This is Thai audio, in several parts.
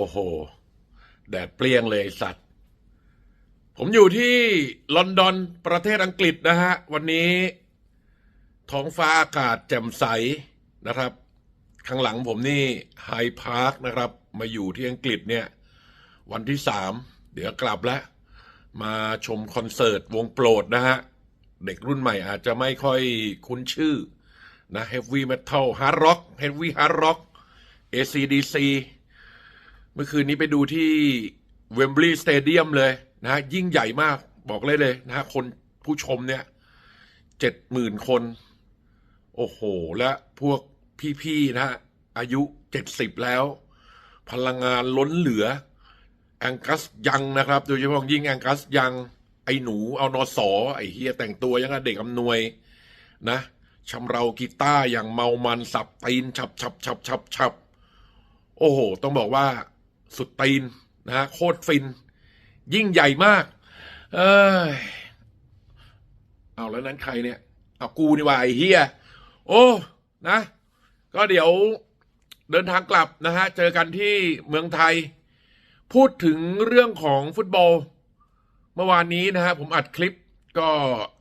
โอ้โห แดดเปรี้ยงเลยสัตว์ ผมอยู่ที่ลอนดอนประเทศอังกฤษนะฮะ วันนี้ท้องฟ้าอากาศแจ่มใสนะครับ ข้างหลังผมนี่ไฮพาร์คนะครับ มาอยู่ที่อังกฤษเนี่ย วันที่สามเดี๋ยวกลับแล้ว มาชมคอนเสิร์ตวงโปรดนะฮะ เด็กรุ่นใหม่อาจจะไม่ค่อยคุ้นชื่อนะ Heavy Metal Hard Rock Heavy Hard Rock ACDC มื่อคืนนี้ไปดูที่เวมบลีย์สเตเดียมเลยนะฮะยิ่งใหญ่มากบอกเลยเลยนะฮะคนผู้ชมเนี่ยเจ็ดหมื่นคน โอ้โห และพวกพี่ๆนะฮะอายุเจ็ดสิบแล้ว พลังงานล้นเหลือ แองกัสยังนะครับ โดยเฉพาะยิ่งแองกัสยังไอ้หนูเอานอสอไอ้เฮียแต่งตัวยังเด็กอำนวยนะชำเรากีตาร์อย่างเมามันสับตีนฉับฉับฉับฉับฉับโอ้โห ต้องบอกว่า สุดตีนนะฮะโคตรฟิน ยิ่งใหญ่มาก เอ้ยเอาแล้วนั้นใครเนี่ย เอากูนี่ว่าไอ้เฮียโอ้นะ ก็เดี๋ยวเดินทางกลับนะฮะ เจอกันที่เมืองไทย พูดถึงเรื่องของฟุตบอล เมื่อวานนี้นะฮะ ผมอัดคลิปก็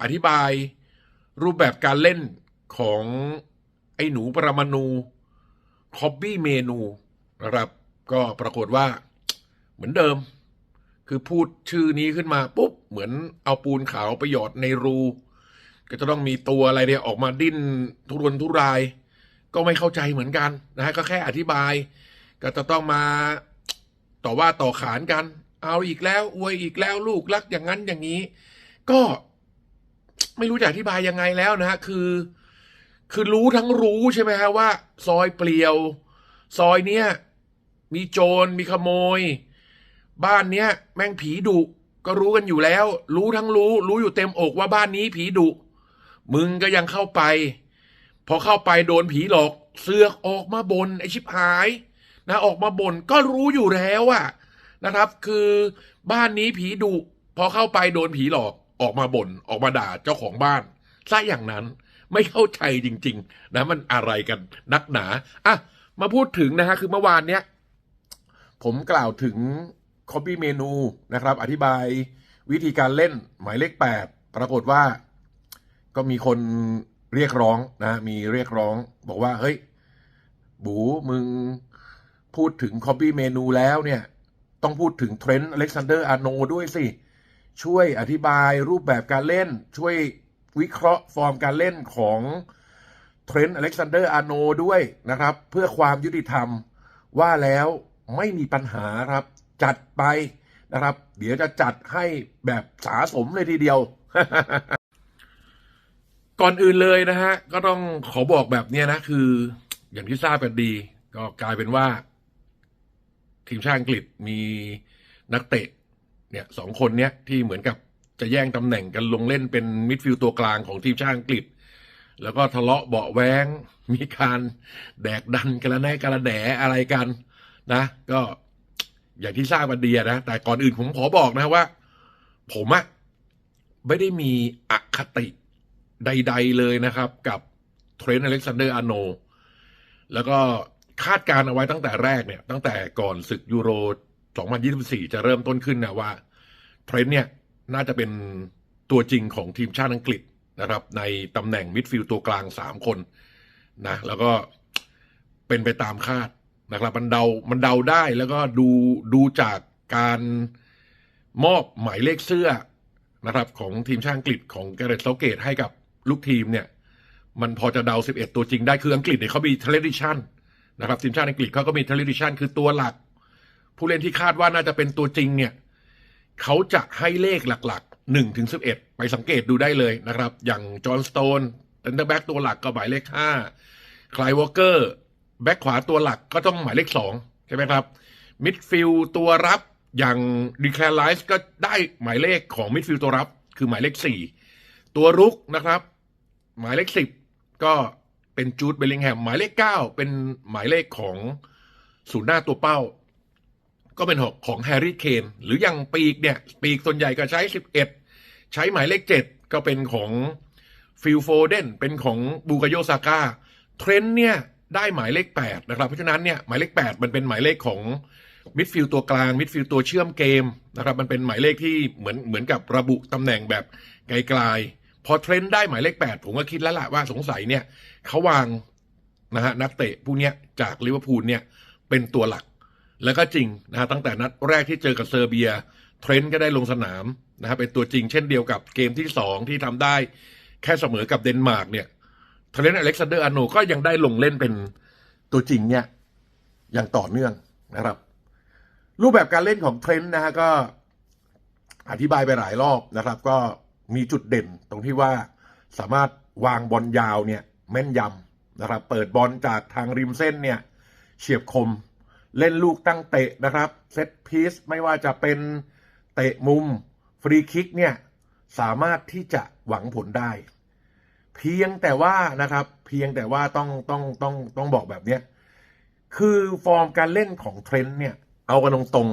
อธิบายรูปแบบการเล่นของไอ้หนูปรมาณูคอบบี้เมนูนะครับ ก็ปรากฏว่าเหมือนเดิม คือพูดชื่อนี้ขึ้นมาปุ๊บ เหมือนเอาปูนขาวไปหยอดในรู ก็จะต้องมีตัวอะไรเนี่ยออกมาดิ้นทุรนทุราย ก็ไม่เข้าใจเหมือนกันนะฮะก็แค่อธิบาย ก็จะต้องมาต่อว่าต่อขานกัน เอาอีกแล้วอวยอีกแล้วลูกรักอย่างนั้นอย่างนี้ ก็ไม่รู้จะอธิบายยังไงแล้วนะฮะคือ คือรู้ทั้งรู้ใช่ไหมฮะว่า ซอยเปลี่ยว ซอยเนี้ย มีโจรมีขโมย บ้านเนี้ย แม่งผีดุก็รู้กันอยู่แล้ว รู้ทั้งรู้ รู้อยู่เต็มอกว่าบ้านนี้ผีดุมึงก็ยังเข้าไป พอเข้าไปโดนผีหลอก เสือกออกมาบนไอชิบหาย นะออกมาบนก็รู้อยู่แล้วอะนะครับ คือบ้านนี้ผีดุพอเข้าไปโดนผีหลอกออกมาบน่นออกมาด่าเจ้าของบ้านซะอย่างนั้นไม่เข้าใจจริง ๆ นะมันอะไรกันนักหนาอะมาพูดถึงนะฮะคือเมื่อวานเนี้ย ผมกล่าวถึงคอ p ปี้เมนูนะครับ อธิบายวิธีการเล่นหมายเลขแปดปรากฏว่า ก็มีคนเรียกร้องนะมีเรียกร้อง บอกว่า เฮ้ย บูมึงพูดถึงคอ p ปี้เมนูแล้วเนี่ย ต้องพูดถึงเทรนต์อเล็กซานเดอร์อาโนด้วยสิ ช่วยอธิบายรูปแบบการเล่น ช่วยวิเคราะห์ฟอร์มการเล่นของเทรนต์อเล็กซานเดอร์อาโนด้วยนะครับ เพื่อความยุติธรรมว่าแล้ว ไม่มีปัญหาครับ จัดไปนะครับ เดี๋ยวจะจัดให้แบบสาสมเลยทีเดียว ก่อนอื่นเลยนะฮะ ก็ต้องขอบอกแบบนี้นะคือ อย่างที่ทราบกันดี ก็กลายเป็นว่า ทีมชาติอังกฤษมีนักเตะ เนี่ยสองคนเนี้ยที่เหมือนกับจะแย่งตำแหน่งกันลงเล่นเป็นมิดฟิลด์ตัวกลางของทีมชาติอังกฤษ แล้วก็ทะเลาะเบาะแวงมีการแดกดันกันละแน่กันละแหนอะไรกัน นะ ก็อย่างที่ทราบกันดีนะ แต่ก่อนอื่นผมขอบอกนะว่า ผมอะไม่ได้มีอคติใด ๆ เลยนะครับ กับเทรนต์อเล็กซานเดอร์อาโน แล้วก็คาดการณ์เอาไว้ตั้งแต่แรกเนี่ย ตั้งแต่ก่อนศึกยูโร 2024 จะเริ่มต้นขึ้นนะว่าเทรนต์เนี่ยน่าจะเป็นตัวจริงของทีมชาติอังกฤษนะครับ ในตำแหน่งมิดฟิลด์ตัวกลาง 3 คนนะ แล้วก็เป็นไปตามคาด นะครับมันเดา มันเดาได้แล้วก็ดูดูจากการมอบหมายเลขเสื้อนะครับของทีมชาติอังกฤษของแกเรตเซาเกตให้กับลูกทีมเนี่ย มันพอจะเดา 11 ตัวจริงได้คืออังกฤษเนี่ยเขามีเทเลดิชันนะครับทีมชาติอังกฤษเขาก็มีเทเลดิชันคือตัวหลัก ผู้เล่นที่คาดว่าน่าจะเป็นตัวจริงเนี่ยเขาจะให้เลขหลักๆ1ถึง11 ไปสังเกตดูได้เลยนะครับ อย่างจอห์นสโตนเซนเตอร์แบ็กตัวหลักก็หมายเลข5คลายวอลเกอร์ แบ็กขวาตัวหลักก็ต้องหมายเลข2ใช่ไหมครับ มิดฟิลตัวรับอย่างดีแคลไลส์ก็ได้หมายเลขของมิดฟิลตัวรับ คือหมายเลข4ตัวรุกนะครับ หมายเลข10ก็เป็นจูดเบลลิงแฮมหมายเลข9เป็นหมายเลขของศูนย์หน้าตัวเป้า ก็เป็นของของแฮร์รี่เคนหรืออย่างปีกเนี่ยปีกส่วนใหญ่ก็ใช้11ใช้หมายเลข7ก็เป็นของฟิลโฟเดนเป็นของบูกาโยซาก้าเทรนเนี่ย ได้หมายเลข8นะครับเพราะฉะนั้นเนี่ยหมายเลข 8 มันเป็นหมายเลขของมิดฟิลด์ตัวกลางมิดฟิลด์ตัวเชื่อมเกมนะครับมันเป็นหมายเลขที่เหมือนเหมือนกับระบุตำแหน่งแบบไกลๆพอเทรนด์ได้หมายเลขแปดผมก็คิดแล้วล่ะว่าสงสัยเนี่ยเขาวางนะฮะนักเตะผู้เนี้ยจากลิเวอร์พูลเนี่ยเป็นตัวหลัก แล้วก็จริงนะฮะตั้งแต่นัดแรกที่เจอกับเซอร์เบียเทรนด์ก็ได้ลงสนามนะฮะเป็นตัวจริงเช่นเดียวกับเกมที่สองที่ทำได้แค่เสมอกับเดนมาร์กเนี่ย เทรนด์อเล็กซานเดอร์อโนก็ยังได้ลงเล่นเป็นตัวจริงเนี่ยอย่างต่อเนื่องนะครับ รูปแบบการเล่นของเทรนด์นะฮะก็อธิบายไปหลายรอบนะครับ ก็มีจุดเด่นตรงที่ว่าสามารถวางบอลยาวเนี่ยแม่นยำนะครับ เปิดบอลจากทางริมเส้นเนี่ยเฉียบคม เล่นลูกตั้งเตะนะครับ เซตพีซไม่ว่าจะเป็นเตะมุม ฟรีคิกเนี่ยสามารถที่จะหวังผลได้ เพียงแต่ว่านะครับ เพียงแต่ว่าต้องต้องต้องต้องบอกแบบเนี้ยคือฟอร์มการเล่นของเทรนด์เนี่ย เอากันตรง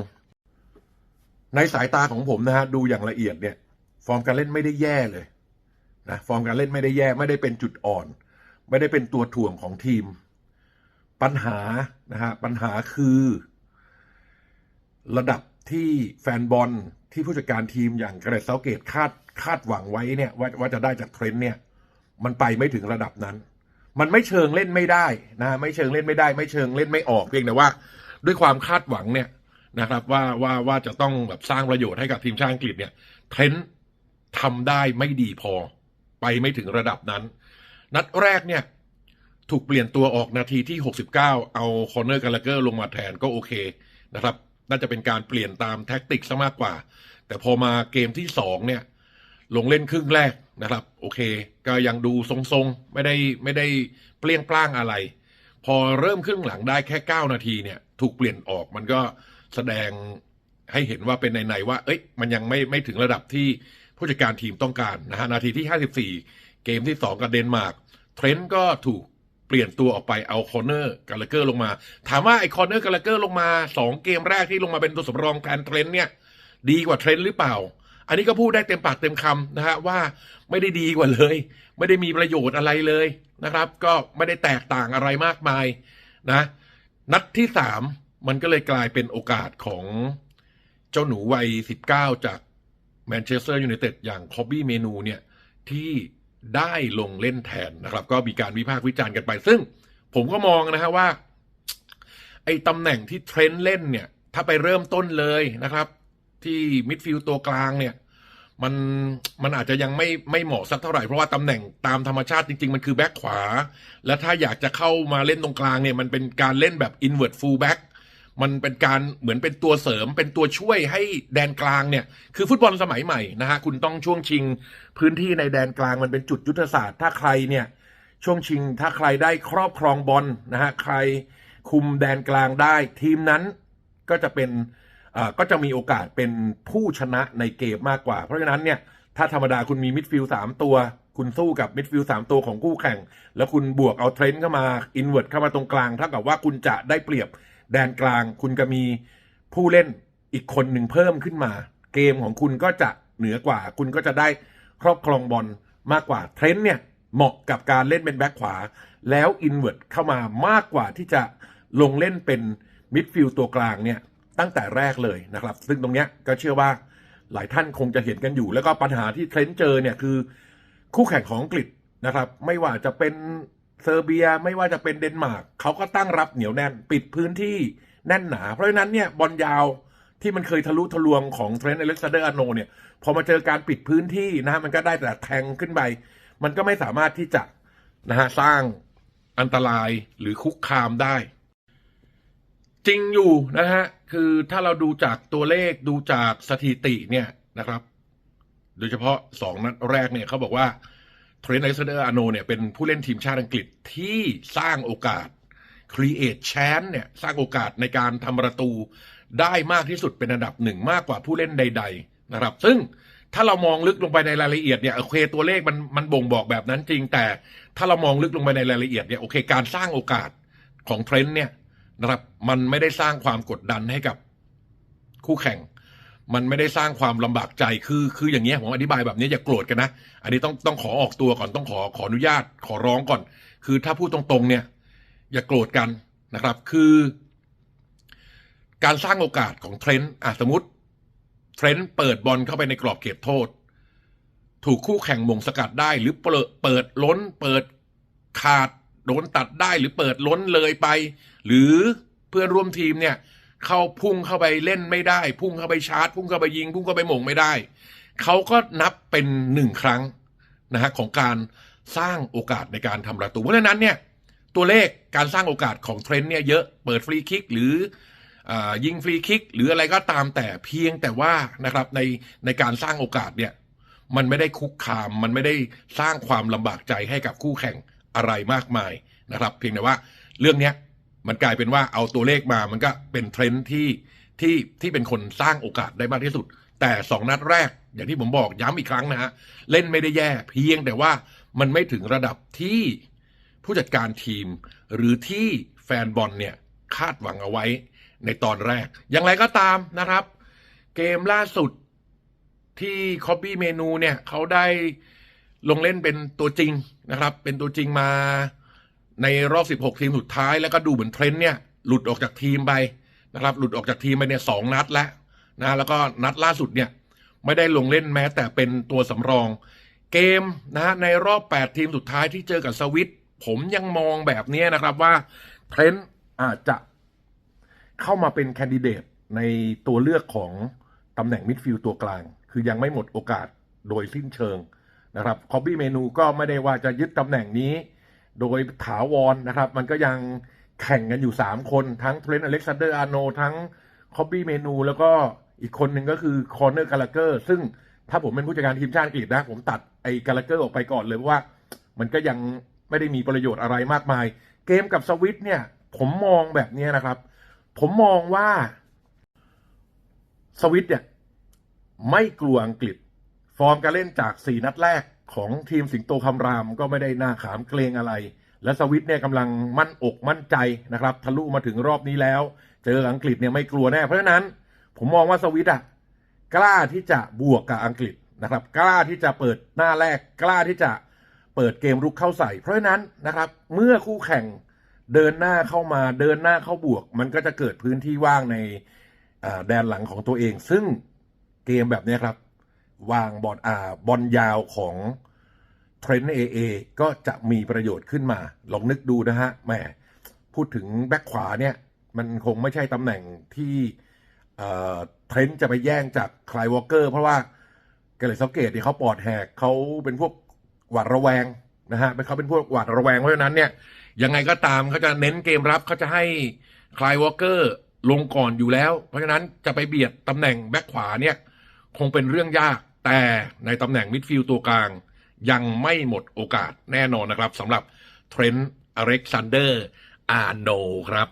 ๆในสายตาของผมนะฮะดูอย่างละเอียดเนี่ย ฟอร์มการเล่นไม่ได้แย่เลยนะฟอร์มการเล่นไม่ได้แย่ไม่ได้เป็นจุดอ่อน ไม่ได้เป็นตัวถ่วงของทีม ปัญหานะฮะปัญหาคือ ระดับที่แฟนบอลที่ผู้จัดการทีมอย่างกระเดเซาเกตคาดคาดหวังไว้เนี่ยว่าว่าจะได้จากเทรนด์เนี่ย มันไปไม่ถึงระดับนั้น มันไม่เชิงเล่นไม่ได้นะไม่เชิงเล่นไม่ได้ ไม่เชิงเล่นไม่ออกเพียงแต่ว่า ด้วยความคาดหวังเนี่ยนะครับ ว่าว่าว่าจะต้องแบบสร้างประโยชน์ให้กับทีมชาติอังกฤษเนี่ยเทรนด์ทำได้ไม่ดีพอ ไปไม่ถึงระดับนั้น นัดแรกเนี่ยถูกเปลี่ยนตัวออกนาทีที่ 69 เอาคอนเนอร์กาลเกอร์ลงมาแทนก็โอเคนะครับน่าจะเป็นการเปลี่ยนตามแท็กติกซะมากกว่า แต่พอมาเกมที่ 2 เนี่ย ลงเล่นครึ่งแรก นะครับ โอเค ก็ยังดูทรงๆ ไม่ได้ไม่ได้เปลี่ยงปล้างอะไร พอเริ่มครึ่งหลังได้แค่ 9 นาทีเนี่ย ถูกเปลี่ยนออกมันก็แสดงให้เห็นว่าเป็นในๆว่า เอ้ย มันยังไม่ไม่ถึงระดับที่ผู้จัดการทีมต้องการนะฮะนาทีที่ 54 เกมที่ 2 กับเดนมาร์กเทรนต์ก็ถูกเปลี่ยนตัวออกไปเอาคอร์เนอร์กาลเกอร์ลงมา ถามว่าไอ้คอร์เนอร์กาลเกอร์ลงมา 2 เกมแรกที่ลงมาเป็นตัวสำรองแทนเทรนต์เนี่ย ดีกว่าเทรนต์หรือเปล่า อันนี้ก็พูดได้เต็มปากเต็มคำนะฮะว่าไม่ได้ดีกว่าเลย ไม่ได้มีประโยชน์อะไรเลยนะครับ ก็ไม่ได้แตกต่างอะไรมากมายนะ นัดที่สามมันก็เลยกลายเป็นโอกาสของเจ้าหนูวัย 19 จากแมนเชสเตอร์ยูไนเต็ดอย่างคอบบี้เมนูเนี่ย ที่ได้ลงเล่นแทนนะครับ ก็มีการวิพากษ์วิจารณ์กันไป ซึ่งผมก็มองนะฮะว่า ไอ้ตำแหน่งที่เทรนด์เล่นเนี่ย ถ้าไปเริ่มต้นเลยนะครับ ที่มิดฟิลด์ตัวกลางเนี่ย มันมันอาจจะยังไม่ไม่เหมาะสักเท่าไหร่ เพราะว่าตำแหน่งตามธรรมชาติจริง ๆ มันคือแบ็คขวา และถ้าอยากจะเข้ามาเล่นตรงกลางเนี่ย มันเป็นการเล่นแบบ invert full back มันเป็นการเหมือนเป็นตัวเสริมเป็นตัวช่วยให้แดนกลางเนี่ย คือฟุตบอลสมัยใหม่นะฮะคุณต้องช่วงชิงพื้นที่ในแดนกลางมันเป็นจุดยุทธศาสตร์ถ้าใครเนี่ยช่วงชิงถ้าใครได้ครอบครองบอลนะฮะใครคุมแดนกลางได้ ทีมนั้นก็จะเป็น ก็จะมีโอกาสเป็นผู้ชนะในเกมมากกว่า เพราะฉะนั้นเนี่ยถ้าธรรมดาคุณมีมิดฟิลด์สามตัว คุณสู้กับมิดฟิลด์สามตัวของคู่แข่ง แล้วคุณบวกเอาเทรนด์เข้ามาอินเว t เข้ามาตรงกลางเท่ากับว่าคุณจะได้เปรียบแดนกลาง คุณจะมีผู้เล่นอีกคนหนึ่งเพิ่มขึ้นมา เกมของคุณก็จะเหนือกว่า คุณก็จะได้ครอบครองบอลมากกว่าเทรนด์เนี่ยเหมาะกับการเล่นเป็นแบ็คขวา แล้วอินเว t เข้ามามากกว่าที่จะลงเล่นเป็นมิดฟิลด์ตัวกลางเนี่ย ตั้งแต่แรกเลยนะครับ ซึ่งตรงเนี้ยก็เชื่อว่าหลายท่านคงจะเห็นกันอยู่ แล้วก็ปัญหาที่เทรนด์เจอเนี่ยคือ คู่แข่งของอังกฤษนะครับ ไม่ว่าจะเป็นเซอร์เบียไม่ว่าจะเป็นเดนมาร์กเขาก็ตั้งรับเหนียวแน่นปิดพื้นที่แน่นหนา เพราะฉะนั้นเนี่ยบอลยาวที่มันเคยทะลุทะลวงของเทรนด์อเล็กซานเดอร์อโนเนี่ยพอมาเจอการปิดพื้นที่นะฮะมันก็ได้แต่แทงขึ้นไป มันก็ไม่สามารถที่จะนะฮะสร้างอันตรายหรือคุกคามได้ จริงอยู่นะฮะ คือถ้าเราดูจากตัวเลขดูจากสถิติเนี่ยนะครับ โดยเฉพาะสองนัดแรกเนี่ยเขาบอกว่าเทรนด์ไอซ์เดอร์อโนเนี่ยเป็นผู้เล่นทีมชาติอังกฤษที่สร้างโอกาส create chance เนี่ยสร้างโอกาสในการทำประตูได้มากที่สุดเป็นอันดับหนึ่งมากกว่าผู้เล่นใด ๆ นะครับ ซึ่งถ้าเรามองลึกลงไปในรายละเอียดเนี่ยโอเคตัวเลขมันมันบ่งบอกแบบนั้นจริงแต่ถ้าเรามองลึกลงไปในรายละเอียดเนี่ยโอเค การสร้างโอกาสของเทรนด์เนี่ย นะครับ มันไม่ได้สร้างความกดดันให้กับคู่แข่ง มันไม่ได้สร้างความลำบากใจคือคืออย่างเงี้ยผมอธิบายแบบนี้อย่าโกรธกันนะ อันนี้ต้องต้องขอออกตัวก่อนต้องขอขออนุญาตขอร้องก่อน คือถ้าพูดตรงๆ เนี่ย อย่าโกรธกันนะครับ คือ การสร้างโอกาสของเทรนต์อะสมมติเทรนต์เปิดบอลเข้าไปในกรอบเขตโทษ ถูกคู่แข่งมงสกัดได้ หรือเปิดเปิดล้น เปิดขาดโดนตัดได้หรือเปิดล้นเลยไป หรือเพื่อนร่วมทีมเนี่ยเข้าพุ่งเข้าไปเล่นไม่ได้ พุ่งเข้าไปชาร์จ พุ่งเข้าไปยิง พุ่งเข้าไปหม่งไม่ได้ เขาก็นับเป็นหนึ่งครั้งนะฮะของการสร้างโอกาสในการทำประตู เพราะฉะนั้นเนี่ยตัวเลขการสร้างโอกาสของเทรนต์เนี่ยเยอะเปิดฟรีคิกหรืออยิงฟรีคิกหรืออะไรก็ตามแต่เพียงแต่ว่านะครับในในการสร้างโอกาสเนี่ยมันไม่ได้คุกคาม มันไม่ได้สร้างความลำบากใจให้กับคู่แข่งอะไรมากมายนะครับ เพียงแต่ว่าเรื่องเนี้ย มันกลายเป็นว่าเอาตัวเลขมามันก็เป็นเทรนด์ที่ที่ที่เป็นคนสร้างโอกาสได้มากที่สุด แต่สองนัดแรก อย่างที่ผมบอกย้ำอีกครั้งนะฮะ เล่นไม่ได้แย่เพียงแต่ว่ามันไม่ถึงระดับที่ผู้จัดการทีม หรือที่แฟนบอลเนี่ยคาดหวังเอาไว้ในตอนแรก อย่างไรก็ตามนะครับ เกมล่าสุดที่คอ p ปี้เมนูเนี่ยเขาได้ลงเล่นเป็นตัวจริงนะครับ เป็นตัวจริงมา ในรอบ 16 ทีมสุดท้ายแล้วก็ดูเหมือนเทรนด์เนี่ยหลุดออกจากทีมไปนะครับ หลุดออกจากทีมไปเนี่ยสองนัดแล้วนะแล้วก็นัดล่าสุดเนี่ยไม่ได้ลงเล่นแม้แต่เป็นตัวสำรอง เกมนะฮะในรอบ 8 ทีมสุดท้ายที่เจอกับสวิตผมยังมองแบบนี้นะครับว่าเทรนด์อาจจะเข้ามาเป็นแคนดิเดตในตัวเลือกของตำแหน่งมิดฟิลด์ตัวกลาง คือยังไม่หมดโอกาสโดยสิ้นเชิงนะครับคอบบี้เมนูก็ไม่ได้ว่าจะยึดตำแหน่งนี้ โดยถาวรนะครับ มันก็ยังแข่งกันอยู่ 3 คนทั้งเทรนต์อเล็กซานเดอร์อาร์โนทั้งคอบบี้เมนู แล้วก็อีกคนหนึ่งก็คือคอนเนอร์กาลาเกอร์ซึ่งถ้าผมเป็นผู้จัดการทีมชาติอังกฤษนะ ผมตัดไอ้กาลาเกอร์ออกไปก่อนเลยเพราะว่า มันก็ยังไม่ได้มีประโยชน์อะไรมากมาย เกมกับสวิตเนี่ย ผมมองแบบนี้นะครับ ผมมองว่าสวิตเนี่ยไม่กลัวอังกฤษ ฟอร์มการเล่นจาก 4 นัดแรก ของทีมสิงโตคำรามก็ไม่ได้น่าขามเกรงอะไร และสวิตเนี่ยกำลังมั่นอกมั่นใจนะครับทะลุมาถึงรอบนี้แล้ว เจออังกฤษเนี่ยไม่กลัวแน่เพราะฉะนั้น ผมมองว่าสวิตอะกล้าที่จะบวกกับอังกฤษนะครับ กล้าที่จะเปิดหน้าแรกกล้าที่จะเปิดเกมรุกเข้าใส่ เพราะฉะนั้นนะครับ เมื่อคู่แข่งเดินหน้าเข้ามาเดินหน้าเข้าบวก มันก็จะเกิดพื้นที่ว่างในแดนหลังของตัวเอง ซึ่งเกมแบบนี้ครับ วางบอลอ่าบอลยาวของเทรนเอเอก็จะมีประโยชน์ขึ้นมา ลองนึกดูนะฮะแหมพูดถึงแบ็คขวาเนี่ย มันคงไม่ใช่ตำแหน่งที่เทรนต์จะไปแย่งจากคลายวอลเกอร์ เพราะว่าเกเรตเซาเกตเนี่เขาปอดแหกเขาเป็นพวกหวาดระแวงนะฮะเป็นเขาเป็นพวกหวาดระแวงเพราะฉะนั้นเนี่ยยังไงก็ตามเขาจะเน้นเกมรับเขาจะให้คลายวอลเกอร์ลงก่อนอยู่แล้ว เพราะฉะนั้นจะไปเบียดตำแหน่งแบ็คขวาเนี่ยคงเป็นเรื่องยาก แต่ในตำแหน่งมิดฟิลด์ตัวกลาง ยังไม่หมดโอกาสแน่นอนนะครับสำหรับเทรนต์อเล็กซานเดอร์อาร์โนครับ